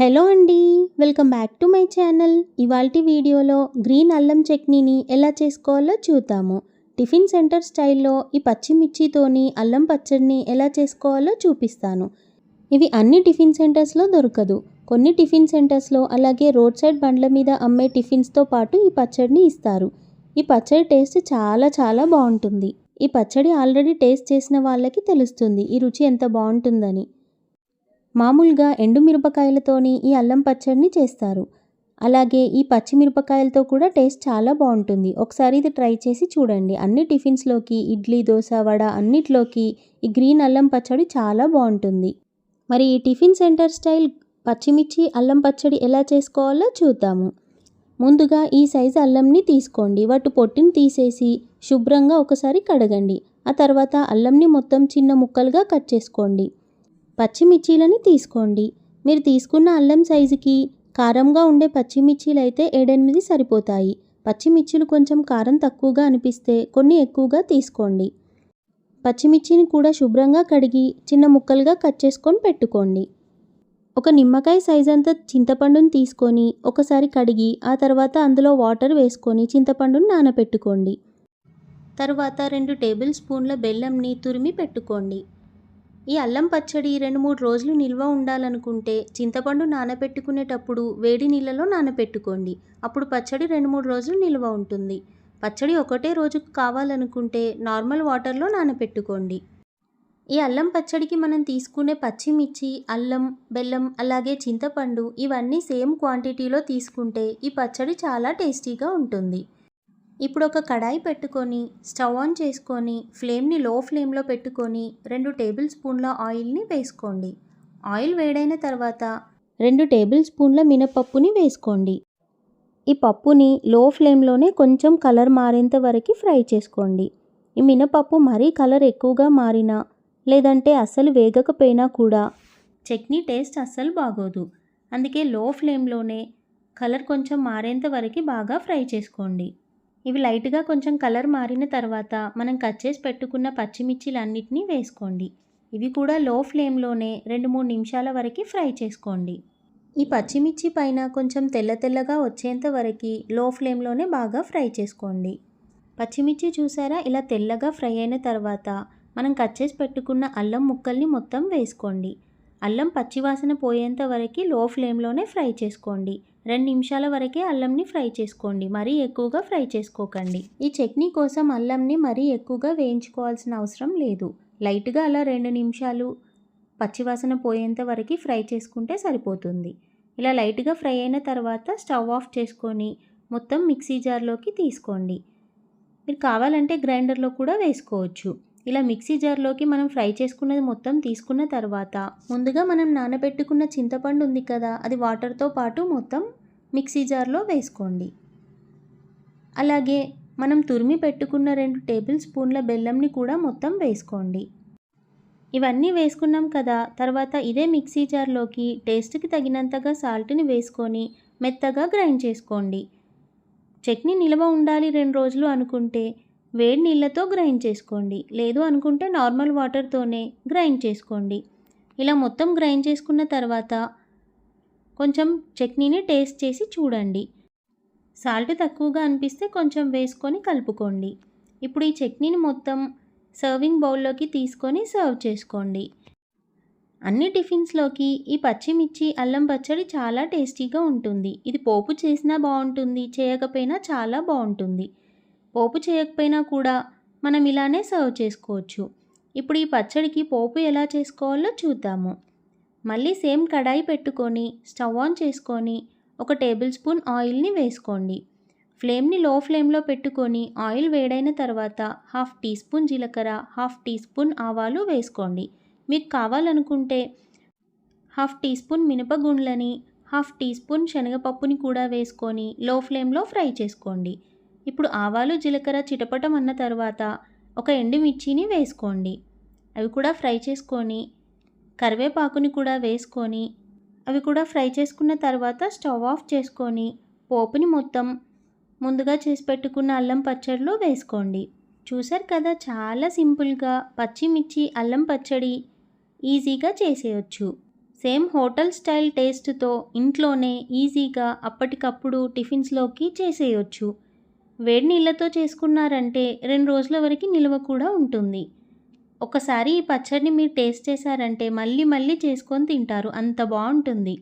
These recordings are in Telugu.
హలో అండి welcome back to my channel. ఇవాల్టి వీడియోలో గ్రీన్ అల్లం చట్నీని ఎలా చేసుకోవాలో చూద్దాము. టిఫిన్ సెంటర్ స్టైల్లో ఈ పచ్చిమిర్చితోని అల్లం పచ్చడిని ఎలా చేసుకోవాలో చూపిస్తాను. ఇవి అన్ని టిఫిన్ సెంటర్స్లో దొరకదు. కొన్ని టిఫిన్ సెంటర్స్లో అలాగే రోడ్ సైడ్ బండ్ల మీద అమ్మే టిఫిన్స్తో పాటు ఈ పచ్చడిని ఇస్తారు. ఈ పచ్చడి టేస్ట్ చాలా చాలా బాగుంటుంది. ఈ పచ్చడి ఆల్రెడీ టేస్ట్ చేసిన వాళ్ళకి తెలుస్తుంది ఈ రుచి ఎంత బాగుంటుందని. మామూలుగా ఎండుమిరపకాయలతోని ఈ అల్లం పచ్చడిని చేస్తారు. అలాగే ఈ పచ్చిమిరపకాయలతో కూడా టేస్ట్ చాలా బాగుంటుంది. ఒకసారి ఇది ట్రై చేసి చూడండి. అన్ని టిఫిన్స్లోకి ఇడ్లీ దోశ వడ అన్నిట్లోకి ఈ గ్రీన్ అల్లం పచ్చడి చాలా బాగుంటుంది. మరి ఈ టిఫిన్ సెంటర్ స్టైల్ పచ్చిమిర్చి అల్లం పచ్చడి ఎలా చేసుకోవాలో చూద్దాము. ముందుగా ఈ సైజు అల్లంని తీసుకోండి. వాటి పొట్టిని తీసేసి శుభ్రంగా ఒకసారి కడగండి. ఆ తర్వాత అల్లంని మొత్తం చిన్న ముక్కలుగా కట్ చేసుకోండి. పచ్చిమిర్చీలని తీసుకోండి. మీరు తీసుకున్న అల్లం సైజుకి కారంగా ఉండే పచ్చిమిర్చీలు అయితే ఏడెనిమిది సరిపోతాయి. పచ్చిమిర్చీలు కొంచెం కారం తక్కువగా అనిపిస్తే కొన్ని ఎక్కువగా తీసుకోండి. పచ్చిమిర్చిని కూడా శుభ్రంగా కడిగి చిన్న ముక్కలుగా కట్ చేసుకొని పెట్టుకోండి. ఒక నిమ్మకాయ సైజ్ అంత చింతపండుని తీసుకొని ఒకసారి కడిగి ఆ తర్వాత అందులో వాటర్ వేసుకొని చింతపండుని నానబెట్టుకోండి తర్వాత రెండు టేబుల్ స్పూన్ల బెల్లంని తురిమి పెట్టుకోండి. ఈ అల్లం పచ్చడి రెండు మూడు రోజులు నిల్వ ఉండాలనుకుంటే చింతపండు నానబెట్టుకునేటప్పుడు వేడి నీళ్ళలో నానబెట్టుకోండి. అప్పుడు పచ్చడి రెండు మూడు రోజులు నిల్వ ఉంటుంది. పచ్చడి ఒకటే రోజుకు కావాలనుకుంటే నార్మల్ వాటర్లో నానబెట్టుకోండి. ఈ అల్లం పచ్చడికి మనం తీసుకునే పచ్చిమిర్చి అల్లం బెల్లం అలాగే చింతపండు ఇవన్నీ సేమ్ క్వాంటిటీలో తీసుకుంటే ఈ పచ్చడి చాలా టేస్టీగా ఉంటుంది. ఇప్పుడు ఒక కడాయి పెట్టుకొని స్టవ్ ఆన్ చేసుకొని ఫ్లేమ్ని లో ఫ్లేమ్లో పెట్టుకొని రెండు టేబుల్ స్పూన్ల ఆయిల్ని వేసుకోండి. ఆయిల్ వేడైన తర్వాత రెండు టేబుల్ స్పూన్ల మినపప్పుని వేసుకోండి. ఈ పప్పుని లో ఫ్లేమ్లోనే కొంచెం కలర్ మారేంత వరకు ఫ్రై చేసుకోండి. ఈ మినపప్పు మరీ కలర్ ఎక్కువగా మారినా లేదంటే అస్సలు వేగకపోయినా కూడా చట్నీ టేస్ట్ అస్సలు బాగోదు. అందుకే లో ఫ్లేమ్లోనే కలర్ కొంచెం మారేంత వరకు బాగా ఫ్రై చేసుకోండి. ఇవి లైట్గా కొంచెం కలర్ మారిన తర్వాత మనం కట్ చేసి పెట్టుకున్న పచ్చిమిర్చిలన్నిటినీ వేసుకోండి. ఇవి కూడా లో ఫ్లేమ్లోనే రెండు మూడు నిమిషాల వరకు ఫ్రై చేసుకోండి. ఈ పచ్చిమిర్చి పైన కొంచెం తెల్ల తెల్లగా వచ్చేంత వరకు లో ఫ్లేమ్లోనే బాగా ఫ్రై చేసుకోండి. పచ్చిమిర్చి చూసారా? ఇలా తెల్లగా ఫ్రై అయిన తర్వాత మనం కట్ చేసి పెట్టుకున్న అల్లం ముక్కల్ని మొత్తం వేసుకోండి. అల్లం పచ్చివాసన పోయేంత వరకు లో ఫ్లేమ్లోనే ఫ్రై చేసుకోండి. రెండు నిమిషాల వరకే అల్లంని ఫ్రై చేసుకోండి. మరీ ఎక్కువగా ఫ్రై చేసుకోకండి. ఈ చట్నీ కోసం అల్లంని మరీ ఎక్కువగా వేయించుకోవాల్సిన అవసరం లేదు. లైట్గా అలా రెండు నిమిషాలు పచ్చివాసన పోయేంత వరకు ఫ్రై చేసుకుంటే సరిపోతుంది. ఇలా లైట్గా ఫ్రై అయిన తర్వాత స్టవ్ ఆఫ్ చేసుకొని మొత్తం మిక్సీ జార్లోకి తీసుకోండి. మీరు కావాలంటే గ్రైండర్లో కూడా వేసుకోవచ్చు. ఇలా మిక్సీ జార్లోకి మనం ఫ్రై చేసుకున్నది మొత్తం తీసుకున్న తర్వాత ముందుగా మనం నానబెట్టుకున్న చింతపండు ఉంది కదా అది వాటర్తో పాటు మొత్తం మిక్సీ జార్లో వేసుకోండి. అలాగే మనం తురిమి పెట్టుకున్న రెండు టేబుల్ స్పూన్ల బెల్లంని కూడా మొత్తం వేసుకోండి. ఇవన్నీ వేసుకున్నాం కదా తర్వాత ఇదే మిక్సీ జార్లోకి టేస్ట్కి తగినంతగా సాల్ట్ని వేసుకొని మెత్తగా గ్రైండ్ చేసుకోండి. చట్నీ నిల్వ ఉండాలి రెండు రోజులు అనుకుంటే వేడి నీళ్ళతో గ్రైండ్ చేసుకోండి. లేదు అనుకుంటే నార్మల్ వాటర్తోనే గ్రైండ్ చేసుకోండి. ఇలా మొత్తం గ్రైండ్ చేసుకున్న తర్వాత కొంచెం చట్నీని టేస్ట్ చేసి చూడండి. సాల్ట్ తక్కువగా అనిపిస్తే కొంచెం వేసుకొని కలుపుకోండి. ఇప్పుడు ఈ చట్నీని మొత్తం సర్వింగ్ బౌల్లోకి తీసుకొని సర్వ్ చేసుకోండి. అన్ని టిఫిన్స్లోకి ఈ పచ్చిమిర్చి అల్లం పచ్చడి చాలా టేస్టీగా ఉంటుంది. ఇది పోపు చేసినా బాగుంటుంది చేయకపోయినా చాలా బాగుంటుంది. పోపు చేయకపోయినా కూడా మనం ఇలానే సర్వ్ చేసుకోవచ్చు. ఇప్పుడు ఈ పచ్చడికి పోపు ఎలా చేసుకోవాలో చూద్దాము. మళ్ళీ సేమ్ కడాయి పెట్టుకొని స్టవ్ ఆన్ చేసుకొని ఒక టేబుల్ స్పూన్ ఆయిల్ని వేసుకోండి. ఫ్లేమ్ని లో ఫ్లేమ్లో పెట్టుకొని ఆయిల్ వేడైన తర్వాత హాఫ్ టీ స్పూన్ జీలకర్ర హాఫ్ టీ స్పూన్ ఆవాలు వేసుకోండి. మీకు కావాలనుకుంటే హాఫ్ టీ స్పూన్ మినపగుండ్లని హాఫ్ టీ స్పూన్ శనగపప్పుని కూడా వేసుకొని లో ఫ్లేమ్లో ఫ్రై చేసుకోండి. ఇప్పుడు ఆవాలు జీలకర్ర చిటపటం అన్న తర్వాత ఒక ఎండుమిర్చిని వేసుకోండి. అవి కూడా ఫ్రై చేసుకొని కరివేపాకుని కూడా వేసుకొని అవి కూడా ఫ్రై చేసుకున్న తర్వాత స్టవ్ ఆఫ్ చేసుకొని పోపుని మొత్తం ముందుగా చేసి పెట్టుకున్న అల్లం పచ్చడిలో వేసుకోండి. చూసారు కదా చాలా సింపుల్గా పచ్చిమిర్చి అల్లం పచ్చడి ఈజీగా చేసేయచ్చు. సేమ్ హోటల్ స్టైల్ టేస్ట్తో ఇంట్లోనే ఈజీగా అప్పటికప్పుడు టిఫిన్స్లోకి చేసేయొచ్చు. వేడి నీళ్ళతో చేసుకున్నారంటే రెండు రోజుల వరకు నిల్వ కూడా ఉంటుంది. ఒకసారి ఈ పచ్చడిని మీరు టేస్ట్ చేశారంటే మళ్ళీ మళ్ళీ చేసుకొని తింటారు. అంత బాగుంటుంది.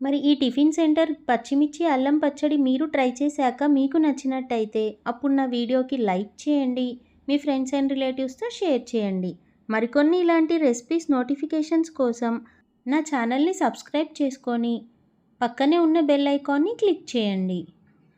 మరి ఈ టిఫిన్ సెంటర్ పచ్చిమిర్చి అల్లం పచ్చడి మీరు ట్రై చేశాక మీకు నచ్చినట్టయితే అప్పుడు నా వీడియోకి లైక్ చేయండి. మీ ఫ్రెండ్స్ అండ్ రిలేటివ్స్తో షేర్ చేయండి. మరికొన్ని ఇలాంటి రెసిపీస్ నోటిఫికేషన్స్ కోసం నా ఛానల్ని సబ్స్క్రైబ్ చేసుకొని పక్కనే ఉన్న బెల్ ఐకాన్ని క్లిక్ చేయండి.